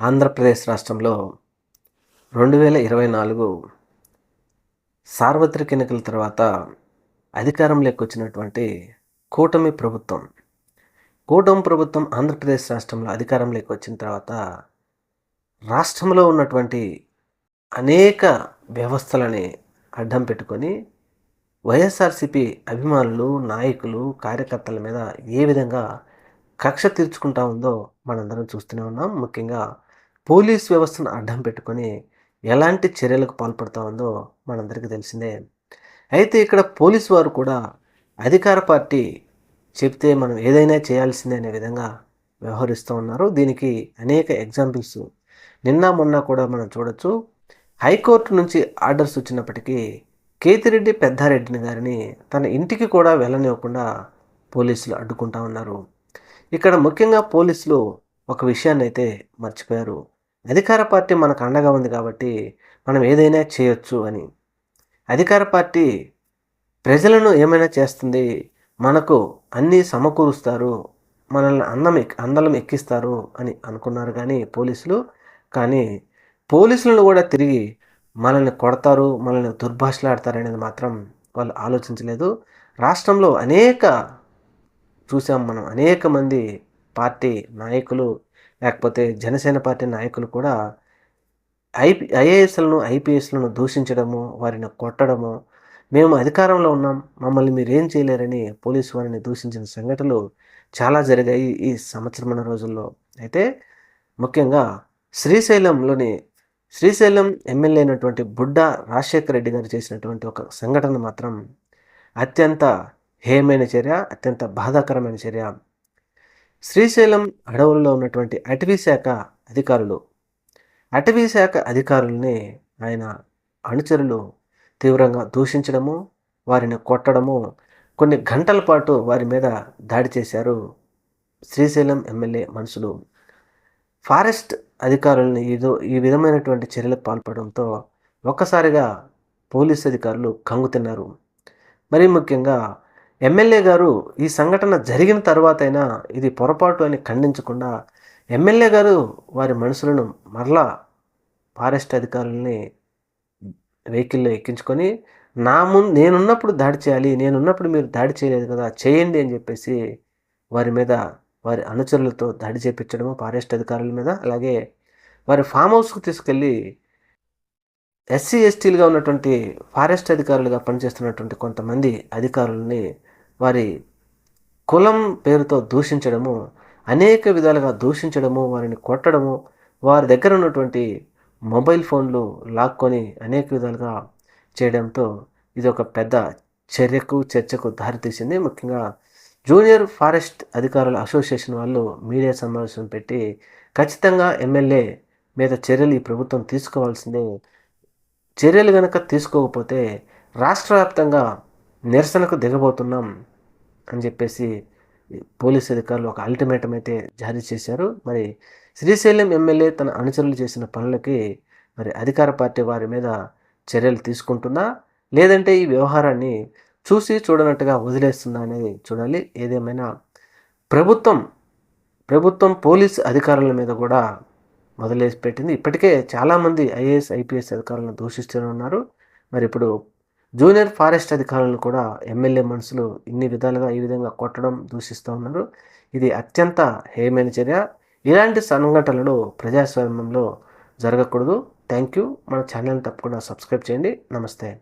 ఆంధ్రప్రదేశ్ రాష్ట్రంలో రెండు వేల ఇరవై నాలుగు సార్వత్రిక ఎన్నికల తర్వాత అధికారంలోకి వచ్చినటువంటి కూటమి ప్రభుత్వం. కూటమి ప్రభుత్వం ఆంధ్రప్రదేశ్ రాష్ట్రంలో అధికారంలోకి వచ్చిన తర్వాత రాష్ట్రంలో ఉన్నటువంటి అనేక వ్యవస్థలని అడ్డం పెట్టుకొని వైఎస్ఆర్సిపి అభిమానులు నాయకులు కార్యకర్తల మీద ఏ విధంగా కక్ష తీర్చుకుంటా ఉందో మనందరం చూస్తూనే ఉన్నాం. ముఖ్యంగా పోలీస్ వ్యవస్థను అడ్డం పెట్టుకొని ఎలాంటి చర్యలకు పాల్పడతా ఉందో మనందరికీ తెలిసిందే. అయితే ఇక్కడ పోలీసు వారు కూడా అధికార పార్టీ చెప్తే మనం ఏదైనా చేయాల్సిందే అనే విధంగా వ్యవహరిస్తూ ఉన్నారు. దీనికి అనేక ఎగ్జాంపుల్స్ నిన్న మొన్న కూడా మనం చూడొచ్చు. హైకోర్టు నుంచి ఆర్డర్స్ వచ్చినప్పటికీ కేతిరెడ్డి పెద్దారెడ్డిని గారిని తన ఇంటికి కూడా వెళ్ళనివ్వకుండా పోలీసులు అడ్డుకుంటా ఉన్నారు. ఇక్కడ ముఖ్యంగా పోలీసులు ఒక విషయాన్ని అయితే మర్చిపోయారు. అధికార పార్టీ మనకు అండగా ఉంది కాబట్టి మనం ఏదైనా చేయొచ్చు అని. అధికార పార్టీ ప్రజలను ఏమైనా చేస్తుంది? మనకు అన్నీ సమకూరుస్తారు. మనల్ని అందం అందలం ఎక్కిస్తారు అని అనుకున్నారు కానీ పోలీసులు. కానీ పోలీసులను కూడా తిరిగి మనల్ని కొడతారు మనల్ని దుర్భాషలాడతారనేది మాత్రం వాళ్ళు ఆలోచించలేదు. రాష్ట్రంలో అనేక చూసాం మనం అనేక మంది పార్టీ నాయకులు లేకపోతే జనసేన పార్టీ నాయకులు కూడా ఐపీ ఐఏఎస్లను ఐపీఎస్లను దూషించడము వారిని కొట్టడము మేము అధికారంలో ఉన్నాం మమ్మల్ని మీరేం చేయలేరని పోలీసు వారిని దూషించిన సంఘటనలు చాలా జరిగాయి ఈ సంవత్సరమైన రోజుల్లో. అయితే ముఖ్యంగా శ్రీశైలంలోని శ్రీశైలం ఎమ్మెల్యే అయినటువంటి బుడ్డ రాజశేఖర రెడ్డి గారు చేసినటువంటి ఒక సంఘటన మాత్రం అత్యంత హేయమైన చర్య అత్యంత బాధాకరమైన చర్య. శ్రీశైలం అడవుల్లో ఉన్నటువంటి అటవీ శాఖ అధికారులు. అటవీ శాఖ అధికారుల్ని ఆయన అనుచరులు తీవ్రంగా దూషించడము వారిని కొట్టడము కొన్ని గంటల పాటు వారి మీద దాడి చేశారు శ్రీశైలం ఎమ్మెల్యే మనుషులు ఫారెస్ట్ అధికారులని ఏదో ఈ విధమైనటువంటి చర్యలకు పాల్పడంతో ఒక్కసారిగా పోలీస్ అధికారులు కంగుతిన్నారు మరీ ముఖ్యంగా ఎమ్మెల్యే గారు ఈ సంఘటన జరిగిన తర్వాతైనా ఇది పొరపాటు అని ఖండించకుండా ఎమ్మెల్యే గారు వారి మనుషులను మరలా ఫారెస్ట్ అధికారులని వెహికల్లో ఎక్కించుకొని నా ముందు నేనున్నప్పుడు దాడి చేయాలి నేనున్నప్పుడు మీరు దాడి చేయలేదు కదా చేయండి అని చెప్పేసి వారి మీద వారి అనుచరులతో దాడి చేపించడము ఫారెస్ట్ అధికారుల మీద. అలాగే వారి ఫామ్ హౌస్కు తీసుకెళ్ళి ఎస్సీ ఎస్టీలుగా ఉన్నటువంటి ఫారెస్ట్ అధికారులుగా పనిచేస్తున్నటువంటి కొంతమంది అధికారులని వారి కులం పేరుతో దూషించడము అనేక విధాలుగా దూషించడము వారిని కొట్టడము వారి దగ్గర ఉన్నటువంటి మొబైల్ ఫోన్లు లాక్కొని అనేక విధాలుగా చేయడంతో ఇది ఒక పెద్ద చర్యకు చర్చకు దారితీసింది ముఖ్యంగా జూనియర్ ఫారెస్ట్ అధికారుల అసోసియేషన్ వాళ్ళు మీడియా సమావేశం పెట్టి ఖచ్చితంగా ఎమ్మెల్యే మీద చర్యలు ఈ ప్రభుత్వం తీసుకోవాల్సిందే. చర్యలు కనుక తీసుకోకపోతే రాష్ట్ర వ్యాప్తంగా నిరసనకు దిగబోతున్నాం అని చెప్పేసి పోలీస్ అధికారులు ఒక అల్టిమేటం అయితే జారీ చేశారు. మరి శ్రీశైలం ఎమ్మెల్యే తన అనుచరులు చేసిన పనులకి మరి అధికార పార్టీ వారి మీద చర్యలు తీసుకుంటుందా? లేదంటే ఈ వ్యవహారాన్ని చూసి చూడనట్టుగా వదిలేస్తుందా అనేది చూడాలి. ఏదేమైనా ప్రభుత్వం ప్రభుత్వం పోలీస్ అధికారుల మీద కూడా మొదలేసి పెట్టింది ఇప్పటికే చాలామంది ఐఏఎస్ ఐపీఎస్ అధికారులను దూషిస్తూనే ఉన్నారు. మరి ఇప్పుడు జూనియర్ ఫారెస్ట్ అధికారులను కూడా ఎమ్మెల్యే మనసులు ఇన్ని విధాలుగా ఈ విధంగా కొట్టడం దూషిస్తూ ఉన్నారు. ఇది అత్యంత హేయమైన చర్య. ఇలాంటి సంఘటనలు ప్రజాస్వామ్యంలో జరగకూడదు. థ్యాంక్ యూ మన ఛానల్ని తప్పకుండా సబ్స్క్రైబ్ చేయండి. నమస్తే.